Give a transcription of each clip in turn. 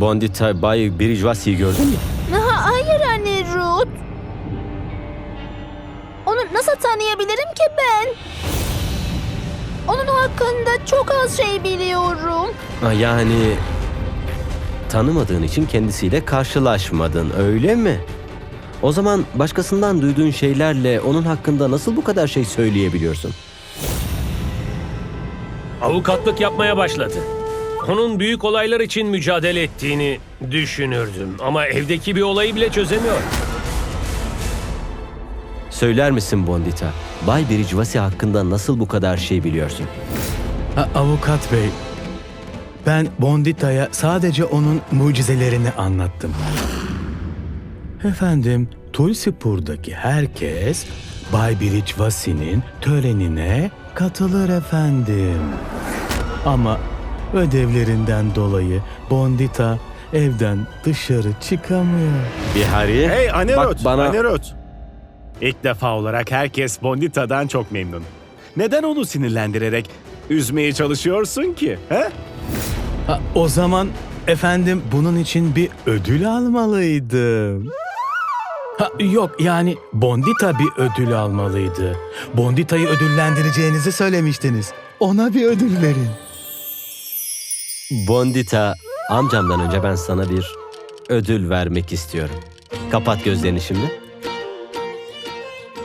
Bondita Bay Brijvasi'yi gördün mü? Ha, hayır anne Ruth. Onu nasıl tanıyabilirim ki ben? Onun hakkında çok az şey biliyorum. Ha, Yani tanımadığın için kendisiyle karşılaşmadın öyle mi? O zaman başkasından duyduğun şeylerle onun hakkında nasıl bu kadar şey söyleyebiliyorsun? Avukatlık yapmaya başladı. Onun büyük olaylar için mücadele ettiğini düşünürdüm. Ama evdeki bir olayı bile çözemiyor. Söyler misin Bondita? Bay Brijvasi hakkında nasıl bu kadar şey biliyorsun? Ha, avukat bey, ben Bondita'ya sadece onun mucizelerini anlattım. Efendim, Tulsipur'daki herkes Bay Biricvasi'nin törenine katılır efendim. Ama ödevlerinden dolayı Bondita evden dışarı çıkamıyor. Bihari. Hey Anerot, Bak bana Anerot. İlk defa olarak herkes Bondita'dan çok memnun. Neden onu sinirlendirerek üzmeye çalışıyorsun ki? He? Ha, o zaman efendim bunun için bir ödül almalıydım. Ha, yok yani Bondita bir ödül almalıydı. Bondita'yı ödüllendireceğinizi söylemiştiniz. Ona bir ödül verin. Bondita amcamdan önce ben sana bir ödül vermek istiyorum. Kapat gözlerini şimdi.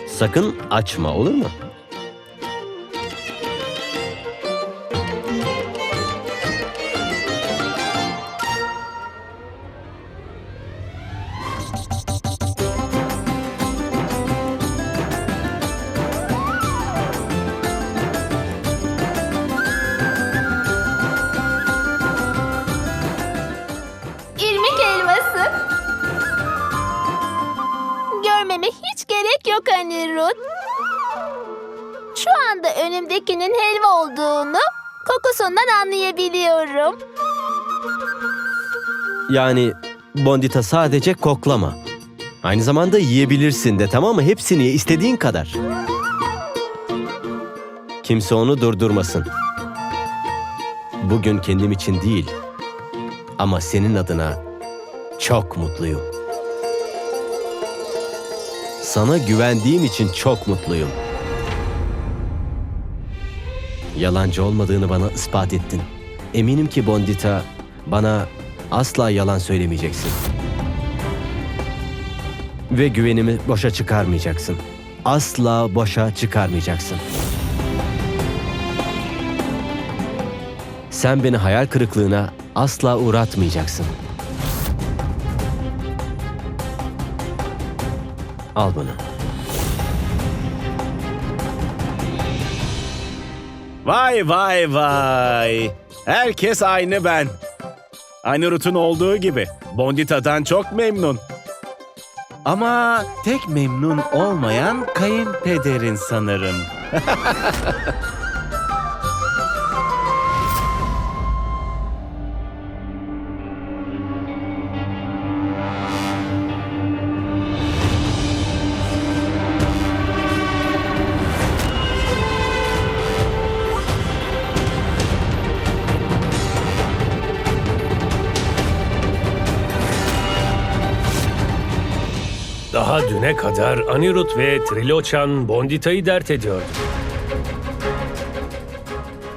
Sakın açma olur mu? Yok anne Ruth. Şu anda önümdekinin helva olduğunu kokusundan anlayabiliyorum. Yani Bondita sadece koklama. Aynı zamanda yiyebilirsin de tamam mı? Hepsini ye istediğin kadar. Kimse onu durdurmasın. Bugün kendim için değil ama senin adına çok mutluyum. Sana güvendiğim için çok mutluyum. Yalancı olmadığını bana ispat ettin. Eminim ki Bondita bana asla yalan söylemeyeceksin. Ve güvenimi boşa çıkarmayacaksın. Asla boşa çıkarmayacaksın. Sen beni hayal kırıklığına asla uğratmayacaksın. Al bunu. Vay vay vay. Herkes aynı ben. Anerot'un olduğu gibi. Bondita'dan çok memnun. Ama tek memnun olmayan kayınpederin sanırım. Daha düne kadar Anirudh ve Triloçan Bondita'yı dert ediyordu.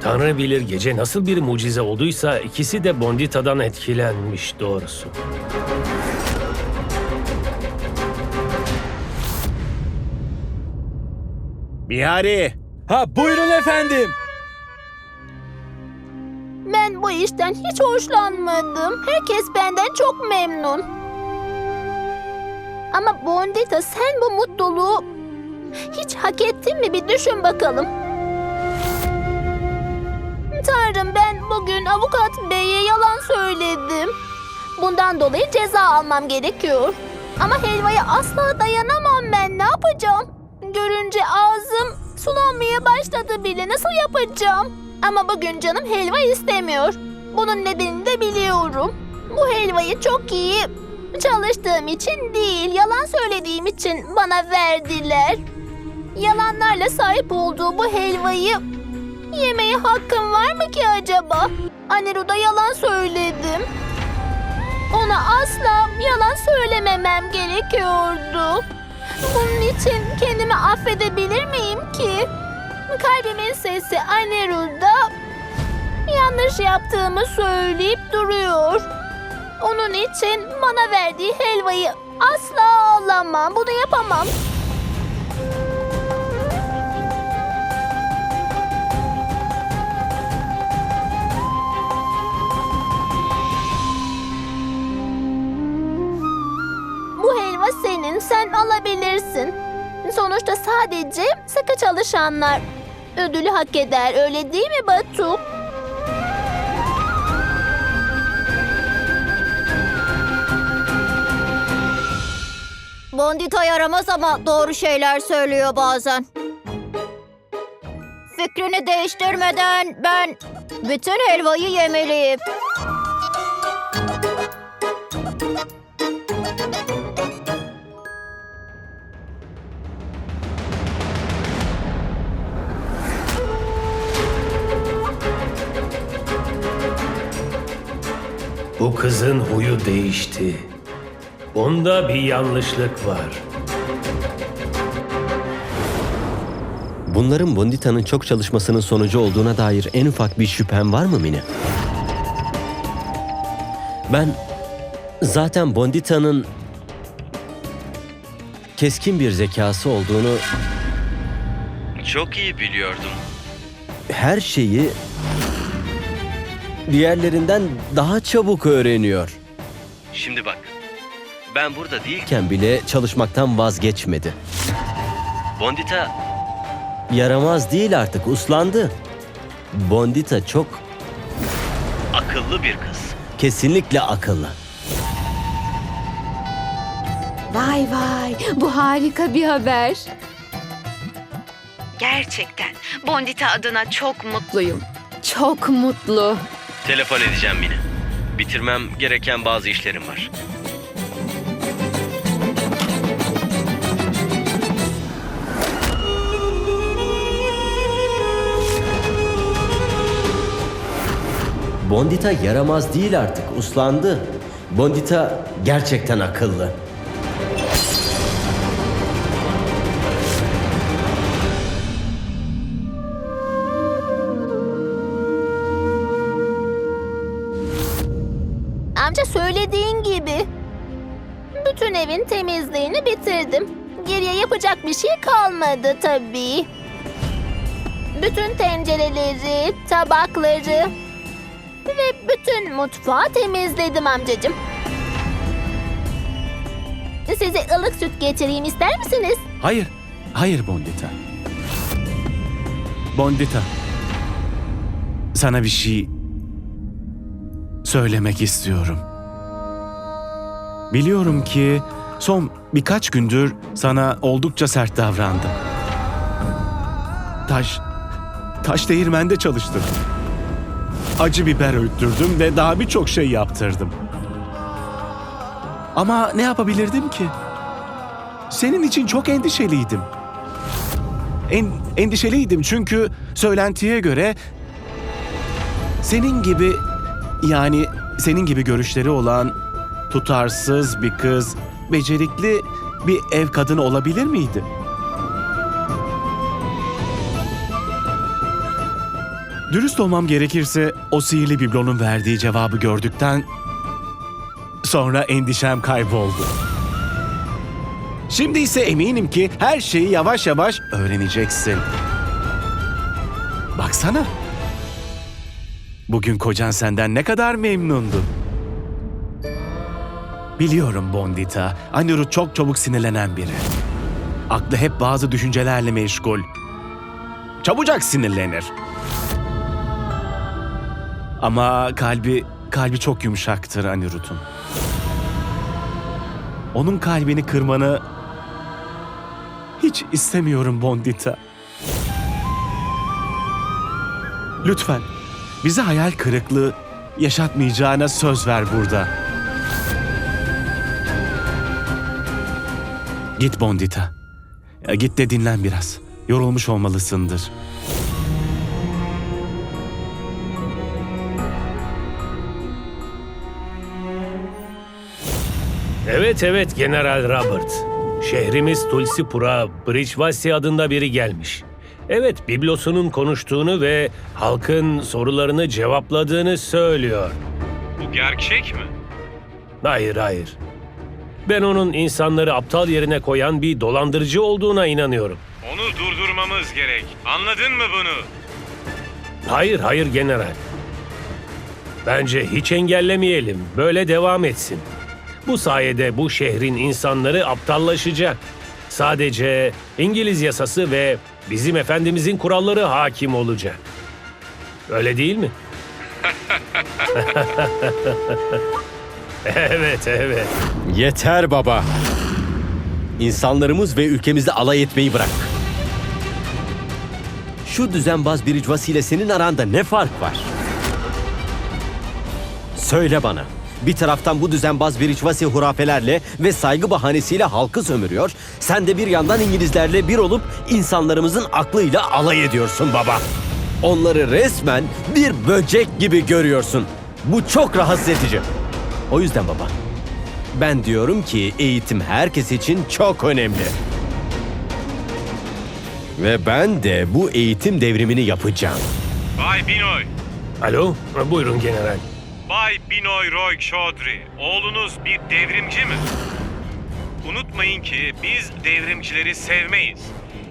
Tanrı bilir gece nasıl bir mucize olduysa ikisi de Bondita'dan etkilenmiş doğrusu. Bihari, Ha buyurun efendim. Ben bu işten hiç hoşlanmadım. Herkes benden çok memnun. Ama Bondita sen bu mutluluğu hiç hak ettin mi bir düşün bakalım. Tanrım ben bugün avukat beye yalan söyledim. Bundan dolayı ceza almam gerekiyor. Ama helvaya asla dayanamam ben. Ne yapacağım? Görünce ağzım sulanmaya başladı bile. Nasıl yapacağım? Ama bugün canım helva istemiyor. Bunun nedenini de biliyorum. Bu helvayı çok iyi çalıştığım için değil, yalan söylediğim için bana verdiler. Yalanlarla sahip olduğu bu helvayı yemeye hakkım var mı ki acaba? Aniru'da yalan söyledim. Ona asla yalan söylememem gerekiyordu. Bunun için kendimi affedebilir miyim ki? Kalbimin sesi Aniru'da yanlış yaptığımı söyleyip duruyor. Onun için bana verdiği helvayı asla alamam. Bunu yapamam. Bu helva senin, sen alabilirsin. Sonuçta sadece sıkı çalışanlar ödülü hak eder, öyle değil mi Batu? Bondita yaramaz ama doğru şeyler söylüyor bazen. Fikrini değiştirmeden ben bütün helvayı yemeliyim. Bu kızın huyu değişti. Onda bir yanlışlık var. Bunların Bondita'nın çok çalışmasının sonucu olduğuna dair en ufak bir şüphen var mı Mine? Ben zaten Bondita'nın keskin bir zekası olduğunu çok iyi biliyordum. Her şeyi diğerlerinden daha çabuk öğreniyor. Şimdi bak. Ben burada değilken bile çalışmaktan vazgeçmedi. Bondita yaramaz değil artık, uslandı. Bondita çok akıllı bir kız. Kesinlikle akıllı. Vay vay, bu harika bir haber. Gerçekten Bondita adına çok Mutluyum. Çok mutlu. Telefon edeceğim yine. Bitirmem gereken bazı işlerim var. Bondita yaramaz değil artık, uslandı. Bondita gerçekten akıllı. Amca söylediğin gibi. Bütün evin temizliğini bitirdim. Geriye yapacak bir şey kalmadı tabii. Bütün tencereleri, tabakları ve bütün mutfağı temizledim amcacığım. Size ılık süt getireyim ister misiniz? Hayır, hayır Bondita. Bondita. Sana bir şey söylemek istiyorum. Biliyorum ki son birkaç gündür sana oldukça sert davrandım. Taş, taş değirmende çalıştım. Acı biber öğüttürdüm ve daha birçok şey yaptırdım. Ama ne yapabilirdim ki? Senin için çok endişeliydim. En, endişeliydim çünkü söylentiye göre senin gibi yani senin gibi görüşleri olan tutarsız bir kız, becerikli bir ev kadını olabilir miydi? Dürüst olmam gerekirse o sihirli biblonun verdiği cevabı gördükten sonra endişem kayboldu. Şimdi ise eminim ki her şeyi yavaş yavaş öğreneceksin. Baksana. Bugün kocan senden ne kadar memnundu. Biliyorum Bondita, Aniru çok çabuk sinirlenen biri. Aklı hep bazı düşüncelerle meşgul. Çabucak sinirlenir. Ama kalbi, kalbi çok yumuşaktır Anirud'un. Onun kalbini kırmanı hiç istemiyorum Bondita. Lütfen bize hayal kırıklığı yaşatmayacağına söz ver burada. Git Bondita. Git de dinlen biraz. Yorulmuş olmalısındır. Evet evet General Robert. Şehrimiz Tulsipur'a Bridgevasi adında biri gelmiş. Evet biblosunun konuştuğunu ve halkın sorularını cevapladığını söylüyor. Bu gerçek mi? Hayır hayır. Ben onun insanları aptal yerine koyan bir dolandırıcı olduğuna inanıyorum. Onu durdurmamız gerek. Anladın mı bunu? Hayır hayır general. Bence hiç engellemeyelim. Böyle devam etsin. Bu sayede bu şehrin insanları aptallaşacak. Sadece İngiliz yasası ve bizim efendimizin kuralları hakim olacak. Öyle değil mi? evet, evet. Yeter baba. İnsanlarımız ve ülkemizde alay etmeyi bırak. Şu düzenbaz Biricvasi ile senin aranda ne fark var? Söyle bana. Bir taraftan bu düzenbaz Biricvasi hurafelerle ve saygı bahanesiyle halkı sömürüyor. Sen de bir yandan İngilizlerle bir olup insanlarımızın aklıyla alay ediyorsun baba. Onları resmen bir böcek gibi görüyorsun. Bu çok rahatsız edici. O yüzden baba, ben diyorum ki eğitim herkes için çok önemli. Ve ben de bu eğitim devrimini yapacağım. Bay Binoy. Alo, buyurun general. Bay Binoy Roy Chaudhry. Oğlunuz bir devrimci mi? Unutmayın ki biz devrimcileri sevmeyiz.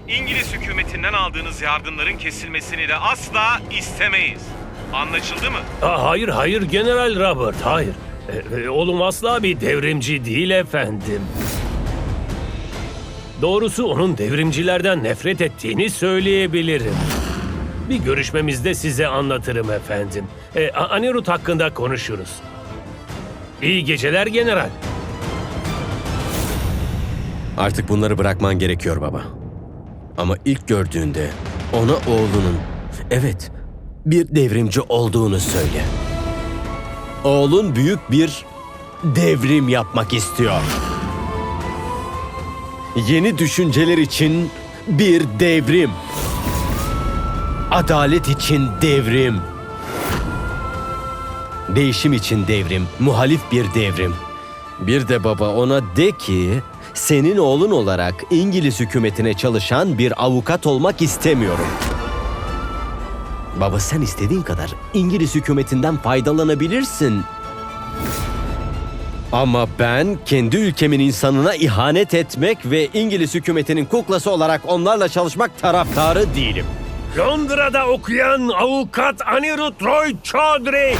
İngiliz hükümetinden aldığınız yardımların kesilmesini de asla istemeyiz. Anlaşıldı mı? Aa, hayır, hayır General Robert, hayır. E, e, oğlum asla bir devrimci değil efendim. Doğrusu onun devrimcilerden nefret ettiğini söyleyebilirim. Bir görüşmemizde size anlatırım efendim. E, A- Anirudh hakkında konuşuruz. İyi geceler general. Artık bunları bırakman gerekiyor baba. Ama ilk gördüğünde ona oğlunun, evet bir devrimci olduğunu söyle. Oğlun büyük bir devrim yapmak istiyor. Yeni düşünceler için bir devrim. Adalet için devrim. Değişim için devrim, muhalif bir devrim. Bir de baba ona de ki senin oğlun olarak İngiliz hükümetine çalışan bir avukat olmak istemiyorum. Baba sen istediğin kadar İngiliz hükümetinden faydalanabilirsin. Ama ben kendi ülkemin insanına ihanet etmek ve İngiliz hükümetinin kuklası olarak onlarla çalışmak taraftarı değilim. Londra'da okuyan avukat Anirudh Roy Chaudhry.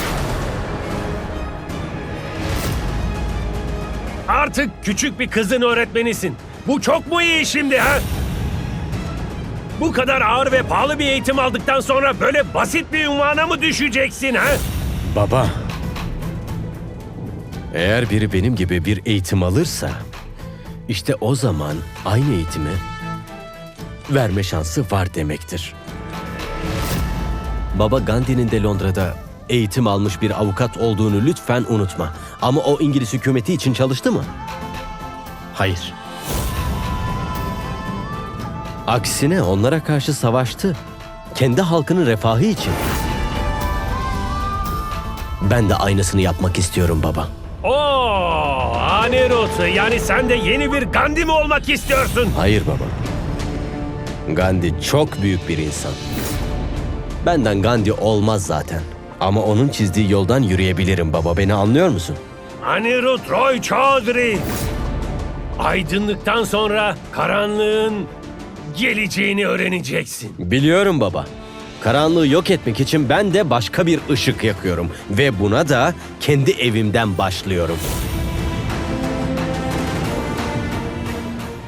Artık küçük bir kızın öğretmenisin. Bu çok mu iyi şimdi ha? Bu kadar ağır ve pahalı bir eğitim aldıktan sonra böyle basit bir ünvana mı düşeceksin ha? Baba. Eğer biri benim gibi bir eğitim alırsa, işte o zaman aynı eğitimi verme şansı var demektir. Baba Gandhi'nin de Londra'da eğitim almış bir avukat olduğunu lütfen unutma. Ama o İngiliz hükümeti için çalıştı mı? Hayır. Aksine onlara karşı savaştı. Kendi halkının refahı için. Ben de aynısını yapmak istiyorum baba. Oo, Anirudh yani sen de yeni bir Gandhi mi olmak istiyorsun? Hayır baba. Gandhi çok büyük bir insan. Benden Gandhi olmaz zaten. Ama onun çizdiği yoldan yürüyebilirim baba. Beni anlıyor musun? Anirudh Roy Chaudhry. Aydınlıktan sonra karanlığın geleceğini öğreneceksin. Biliyorum baba. Karanlığı yok etmek için ben de başka bir ışık yakıyorum. Ve buna da kendi evimden başlıyorum.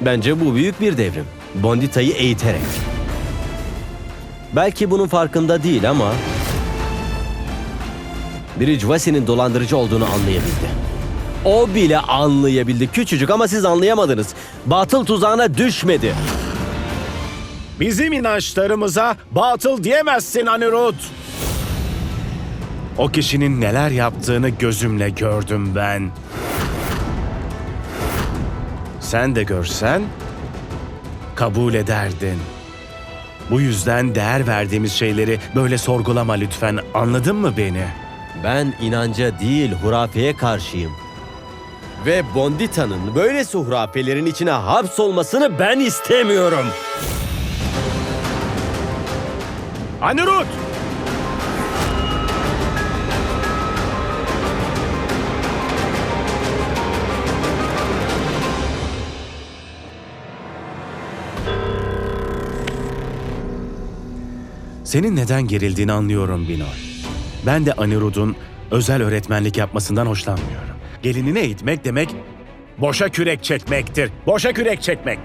Bence bu büyük bir devrim. Bondita'yı eğiterek. Belki bunun farkında değil ama... Bridgevasi'nin dolandırıcı olduğunu anlayabildi. O bile anlayabildi. Küçücük ama siz anlayamadınız. Batıl tuzağına düşmedi. Bizim inançlarımıza batıl diyemezsin Anirudh. O kişinin neler yaptığını gözümle gördüm ben. Sen de görsen kabul ederdin. Bu yüzden değer verdiğimiz şeyleri böyle sorgulama lütfen. Anladın mı beni? Ben inanca değil hurafeye karşıyım. Ve Bondita'nın böylesi hurafelerin içine hapsolmasını ben istemiyorum. Anirudh! Senin neden gerildiğini anlıyorum Binoy. Ben de Anirudh'un özel öğretmenlik yapmasından hoşlanmıyorum. Gelinine eğitmek demek boşa kürek çekmektir. Boşa kürek çekmek.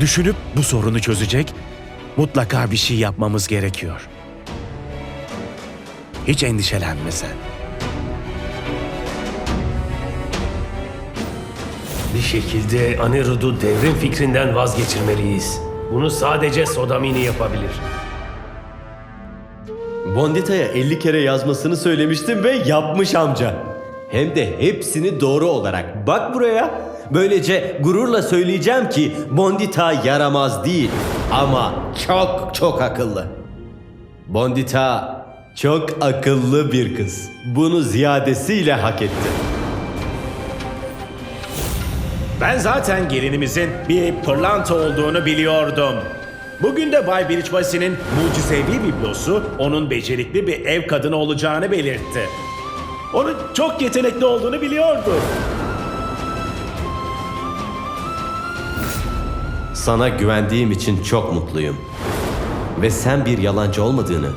Düşünüp bu sorunu çözecek mutlaka bir şey yapmamız gerekiyor. Hiç endişelenme sen. Bir şekilde Anirud'u devrim fikrinden vazgeçirmeliyiz. Bunu sadece Sodamini yapabilir. Bondita'ya 50 kere yazmasını söylemiştim ve yapmış amca. Hem de hepsini doğru olarak. Bak buraya. Böylece gururla söyleyeceğim ki Bondita yaramaz değil ama çok çok akıllı. Bondita çok akıllı bir kız. Bunu ziyadesiyle hak etti. Ben zaten gelinimizin bir pırlanta olduğunu biliyordum. Bugün de Bay Birichvasi'nin mucizevi biblosu onun becerikli bir ev kadını olacağını belirtti. Onun çok yetenekli olduğunu biliyordu. Sana güvendiğim için çok mutluyum. Ve sen bir yalancı olmadığını,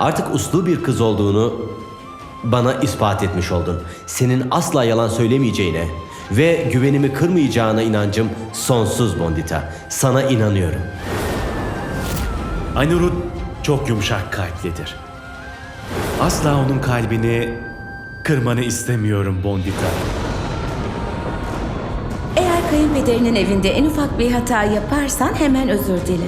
artık uslu bir kız olduğunu bana ispat etmiş oldun. Senin asla yalan söylemeyeceğine ve güvenimi kırmayacağına inancım sonsuz Bondita. Sana inanıyorum. Anirudh çok yumuşak kalplidir. Asla onun kalbini kırmanı istemiyorum Bondita. Eğer kayınpederinin evinde en ufak bir hata yaparsan hemen özür dile.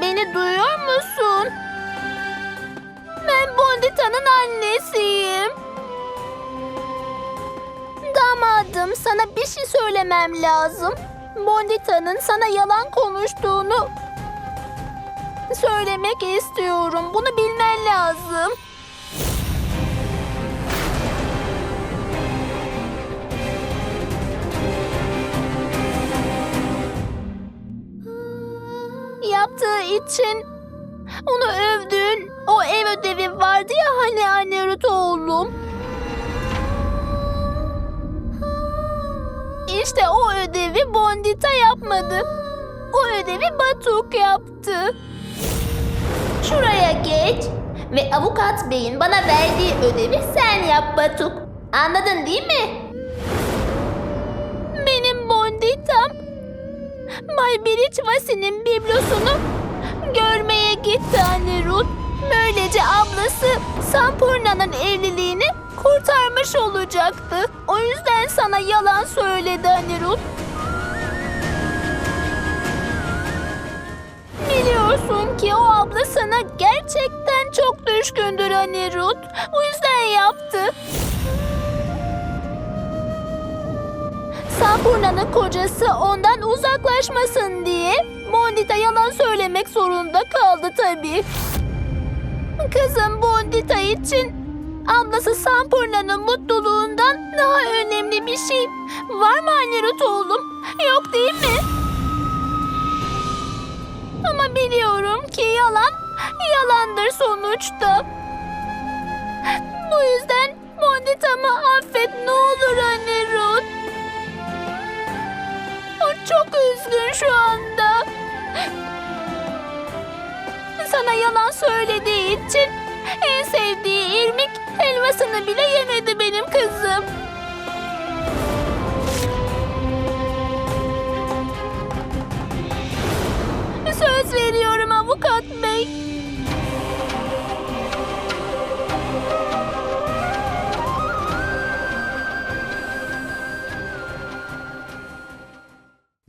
Beni duyuyor musun? Ben Bondita'nın annesiyim. Damadım sana bir şey söylemem lazım. Bondita'nın sana yalan konuştuğunu söylemek istiyorum. Bunu bilmen lazım. Yaptığı için onu övdüğün o ev ödevi vardı ya hani anne Ruth oğlum. İşte o ödevi Bondita yapmadı. O ödevi Batuk yaptı. Şuraya geç ve avukat beyin bana verdiği ödevi sen yap Batuk. Anladın değil mi? Bay Birichvasi'nin biblosunu görmeye gitti anne Ruth. Böylece ablası Sampurna'nın evliliğini kurtarmış olacaktı. O yüzden sana yalan söyledi anne Ruth. Biliyorsun ki o abla sana gerçekten çok düşkündür anne Ruth. O yüzden yaptı. Sampurna'nın kocası ondan uzaklaşmasın diye Bondita yalan söylemek zorunda kaldı tabii. Kızım Bondita için ablası Sampurna'nın mutluluğundan daha önemli bir şey var mı anne Ruth oğlum? Yok değil mi? Ama biliyorum ki yalan yalandır sonuçta. Bu yüzden Bondita'mı affet ne olur çok üzgün şu anda. Sana yalan söylediği için en sevdiği irmik helvasını bile yemedi benim kızım. Söz veriyorum avukat